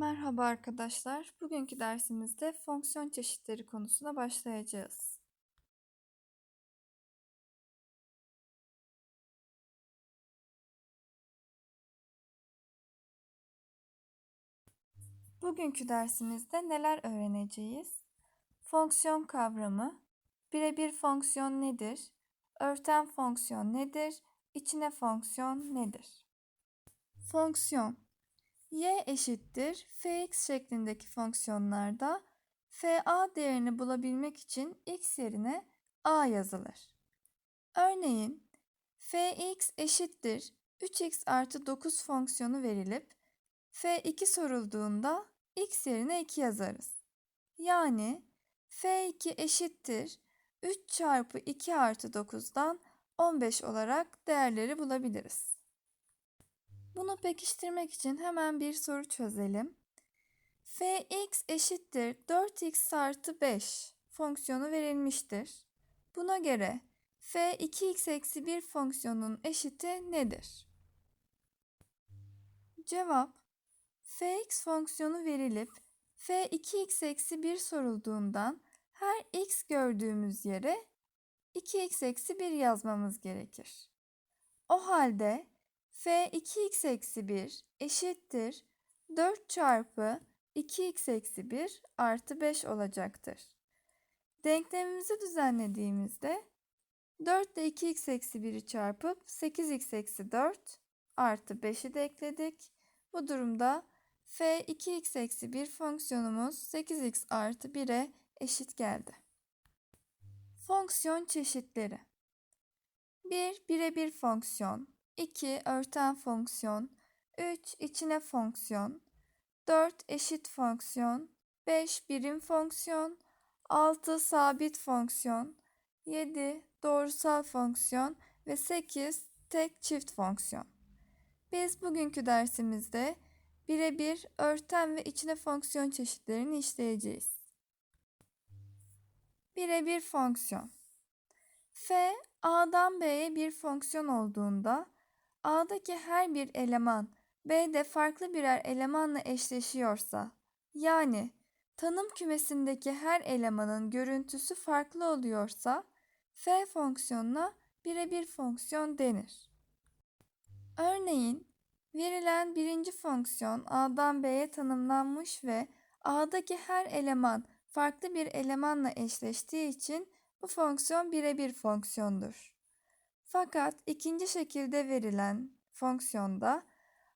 Merhaba arkadaşlar. Bugünkü dersimizde fonksiyon çeşitleri konusuna başlayacağız. Bugünkü dersimizde neler öğreneceğiz? Fonksiyon kavramı, birebir fonksiyon nedir? Örten fonksiyon nedir? İçine fonksiyon nedir? Fonksiyon y eşittir fx şeklindeki fonksiyonlarda fa değerini bulabilmek için x yerine a yazılır. Örneğin fx eşittir 3x artı 9 fonksiyonu verilip f2 sorulduğunda x yerine 2 yazarız. Yani f2 eşittir 3 çarpı 2 artı 9'dan 15 olarak değerleri bulabiliriz. Bunu pekiştirmek için hemen bir soru çözelim. fx eşittir 4x artı 5 fonksiyonu verilmiştir. Buna göre f 2x eksi 1 fonksiyonunun eşiti nedir? Cevap fx fonksiyonu verilip f 2x eksi 1 sorulduğundan her x gördüğümüz yere 2x eksi 1 yazmamız gerekir. O halde f 2x eksi 1 eşittir 4 çarpı 2x eksi 1 artı 5 olacaktır. Denklemimizi düzenlediğimizde 4 ile 2x eksi 1'i çarpıp 8x eksi 4 artı 5'i de ekledik. Bu durumda f 2x eksi 1 fonksiyonumuz 8x artı 1'e eşit geldi. Fonksiyon çeşitleri 1. Birebir fonksiyon 2. Örten fonksiyon 3. içine fonksiyon 4. Eşit fonksiyon 5. Birim fonksiyon 6. Sabit fonksiyon 7. Doğrusal fonksiyon ve 8. Tek çift fonksiyon. Biz bugünkü dersimizde birebir örten ve içine fonksiyon çeşitlerini işleyeceğiz. Birebir fonksiyon f a'dan b'ye bir fonksiyon olduğunda A'daki her bir eleman B'de farklı birer elemanla eşleşiyorsa, yani tanım kümesindeki her elemanın görüntüsü farklı oluyorsa, f fonksiyonuna birebir fonksiyon denir. Örneğin, verilen birinci fonksiyon A'dan B'ye tanımlanmış ve A'daki her eleman farklı bir elemanla eşleştiği için bu fonksiyon birebir fonksiyondur. Fakat ikinci şekilde verilen fonksiyonda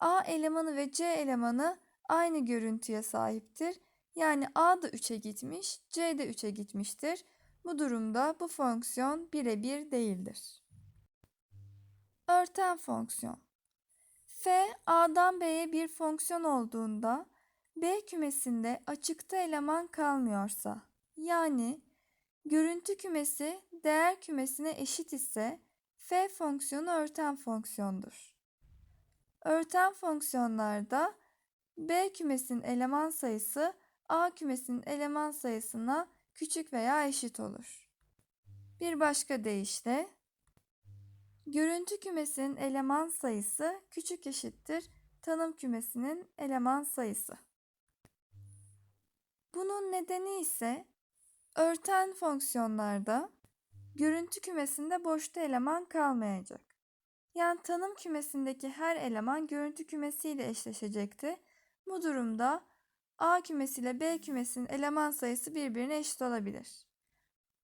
a elemanı ve c elemanı aynı görüntüye sahiptir. Yani a da 3'e gitmiş, c de 3'e gitmiştir. Bu durumda bu fonksiyon birebir değildir. Örten fonksiyon f a'dan b'ye bir fonksiyon olduğunda b kümesinde açıkta eleman kalmıyorsa yani görüntü kümesi değer kümesine eşit ise f fonksiyonu örten fonksiyondur. Örten fonksiyonlarda b kümesinin eleman sayısı a kümesinin eleman sayısına küçük veya eşit olur. Bir başka deyişle görüntü kümesinin eleman sayısı küçük eşittir tanım kümesinin eleman sayısı. Bunun nedeni ise örten fonksiyonlarda görüntü kümesinde boşta eleman kalmayacak. Yani tanım kümesindeki her eleman görüntü kümesiyle eşleşecekti. Bu durumda A kümesi ile B kümesinin eleman sayısı birbirine eşit olabilir.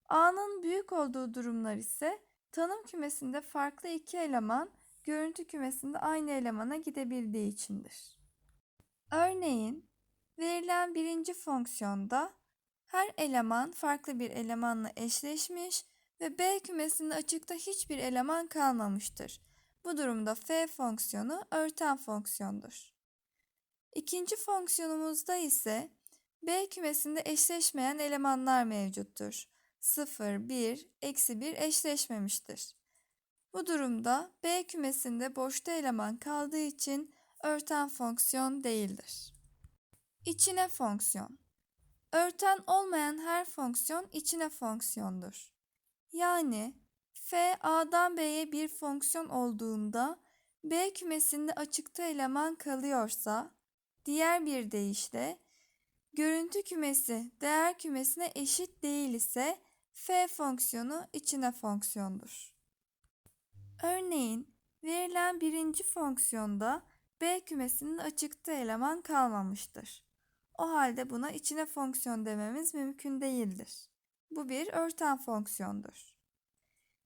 A'nın büyük olduğu durumlar ise tanım kümesinde farklı iki eleman görüntü kümesinde aynı elemana gidebildiği içindir. Örneğin verilen birinci fonksiyonda her eleman farklı bir elemanla eşleşmiş ve B kümesinde açıkta hiçbir eleman kalmamıştır. Bu durumda f fonksiyonu örten fonksiyondur. İkinci fonksiyonumuzda ise B kümesinde eşleşmeyen elemanlar mevcuttur. 0, 1, eksi 1 eşleşmemiştir. Bu durumda B kümesinde boşta eleman kaldığı için örten fonksiyon değildir. İçine fonksiyon Örten olmayan her fonksiyon içine fonksiyondur. Yani f a'dan b'ye bir fonksiyon olduğunda b kümesinde açıkta eleman kalıyorsa Diğer bir deyişle görüntü kümesi değer kümesine eşit değil ise f fonksiyonu içine fonksiyondur. Örneğin verilen birinci fonksiyonda b kümesinde açıkta eleman kalmamıştır. O halde buna içine fonksiyon dememiz mümkün değildir. Bu bir örten fonksiyondur.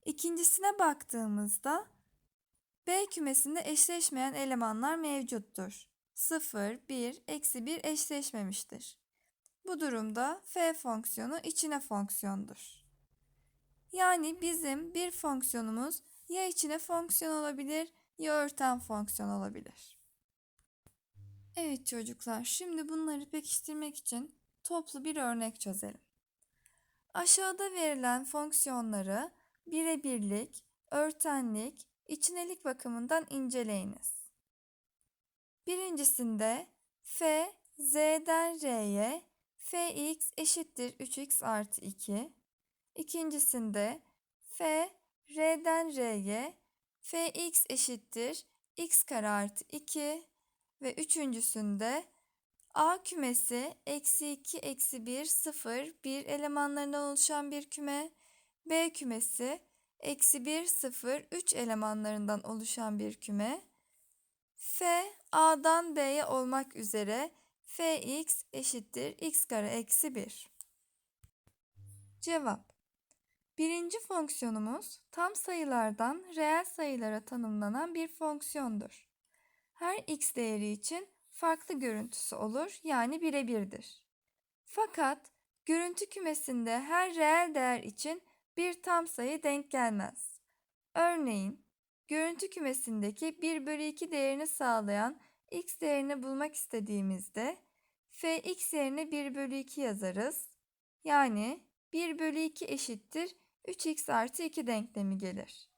İkincisine baktığımızda B kümesinde eşleşmeyen elemanlar mevcuttur. 0, 1, eksi 1 eşleşmemiştir. Bu durumda f fonksiyonu içine fonksiyondur. Yani bizim bir fonksiyonumuz ya içine fonksiyon olabilir ya örten fonksiyon olabilir. Evet çocuklar, şimdi bunları pekiştirmek için toplu bir örnek çözelim. Aşağıda verilen fonksiyonları birebirlik, örtenlik, içinelik bakımından inceleyiniz. Birincisinde f z'den r'ye fx eşittir 3x artı 2. İkincisinde f r'den r'ye fx eşittir x kare artı 2 ve üçüncüsünde A kümesi eksi 2, eksi 1, 0, 1 elemanlarından oluşan bir küme. B kümesi eksi 1, 0, 3 elemanlarından oluşan bir küme. F A'dan B'ye olmak üzere Fx eşittir x kare eksi 1. Cevap Birinci fonksiyonumuz tam sayılardan reel sayılara tanımlanan bir fonksiyondur. Her x değeri için farklı görüntüsü olur yani birebirdir. Fakat görüntü kümesinde her reel değer için bir tam sayı denk gelmez. Örneğin görüntü kümesindeki 1 bölü 2 değerini sağlayan x değerini bulmak istediğimizde fx yerine 1 bölü 2 yazarız. Yani 1 bölü 2 eşittir 3x artı 2 denklemi gelir.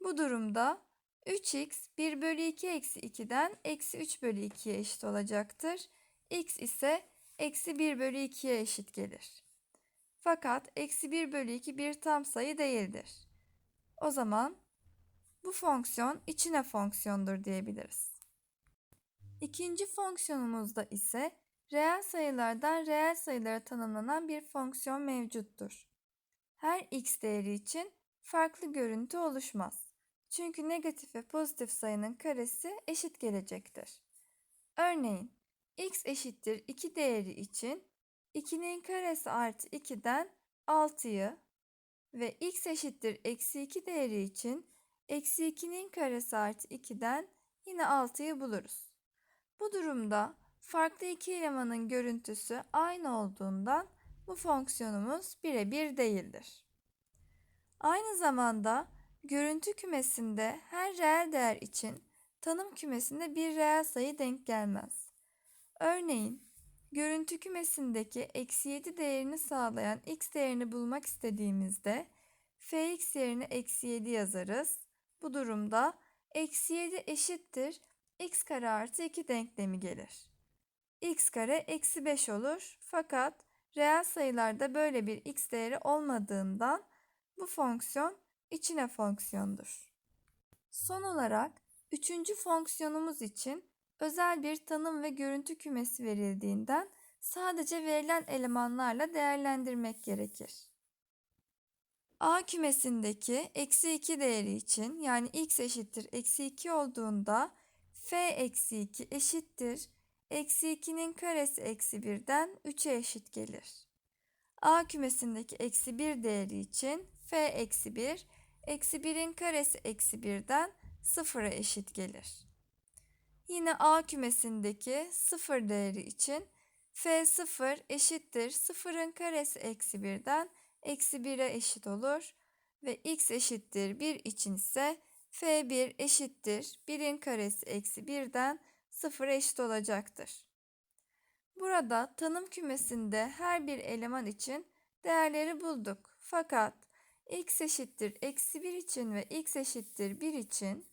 Bu durumda 3x 1 bölü 2 eksi 2'den eksi 3 bölü 2'ye eşit olacaktır. x ise eksi 1 bölü 2'ye eşit gelir. Fakat eksi 1 bölü 2 bir tam sayı değildir. O zaman bu fonksiyon içine fonksiyondur diyebiliriz. İkinci fonksiyonumuzda ise reel sayılardan reel sayılara tanımlanan bir fonksiyon mevcuttur. Her x değeri için farklı görüntü oluşmaz. Çünkü negatif ve pozitif sayının karesi eşit gelecektir. Örneğin x eşittir 2 değeri için 2'nin karesi artı 2'den 6'yı ve x eşittir eksi 2 değeri için eksi 2'nin karesi artı 2'den yine 6'yı buluruz. Bu durumda farklı iki elemanın görüntüsü aynı olduğundan bu fonksiyonumuz birebir değildir. Aynı zamanda Görüntü kümesinde her reel değer için tanım kümesinde bir reel sayı denk gelmez. Örneğin görüntü kümesindeki eksi 7 değerini sağlayan x değerini bulmak istediğimizde fx yerine eksi 7 yazarız. Bu durumda eksi 7 eşittir x kare artı 2 denklemi gelir. x kare eksi 5 olur fakat reel sayılarda böyle bir x değeri olmadığından bu fonksiyon içine fonksiyondur. Son olarak üçüncü fonksiyonumuz için özel bir tanım ve görüntü kümesi verildiğinden sadece verilen elemanlarla değerlendirmek gerekir. A kümesindeki eksi 2 değeri için yani x eşittir eksi 2 olduğunda f eksi 2 eşittir. Eksi 2'nin karesi eksi 1'den 3'e eşit gelir. A kümesindeki eksi 1 değeri için f eksi 1 Eksi 1'in karesi eksi 1'den 0'a eşit gelir. Yine A kümesindeki 0 değeri için F0 eşittir 0'ın karesi eksi 1'den eksi 1'e eşit olur ve x eşittir 1 için ise F1 eşittir 1'in karesi eksi 1'den 0'a eşit olacaktır. Burada tanım kümesinde her bir eleman için değerleri bulduk. Fakat x eşittir eksi 1 için ve x eşittir 1 için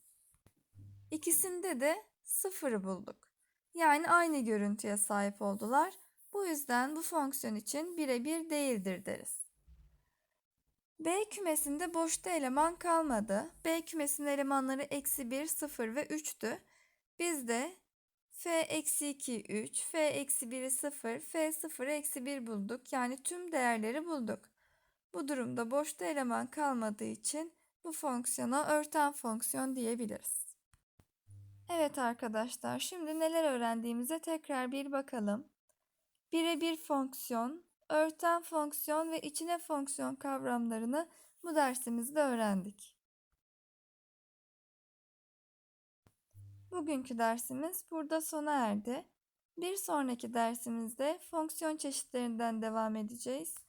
ikisinde de sıfırı bulduk. Yani aynı görüntüye sahip oldular. Bu yüzden bu fonksiyon için birebir değildir deriz. B kümesinde boşta eleman kalmadı. B kümesinin elemanları eksi 1, 0 ve 3'tü. Biz de f eksi 2 3, f eksi 1'i 0, f 0'ı eksi 1 bulduk. Yani tüm değerleri bulduk. Bu durumda boşta eleman kalmadığı için bu fonksiyona örten fonksiyon diyebiliriz. Evet arkadaşlar, şimdi neler öğrendiğimize tekrar bir bakalım. Birebir fonksiyon, örten fonksiyon ve içine fonksiyon kavramlarını bu dersimizde öğrendik. Bugünkü dersimiz burada sona erdi. Bir sonraki dersimizde fonksiyon çeşitlerinden devam edeceğiz.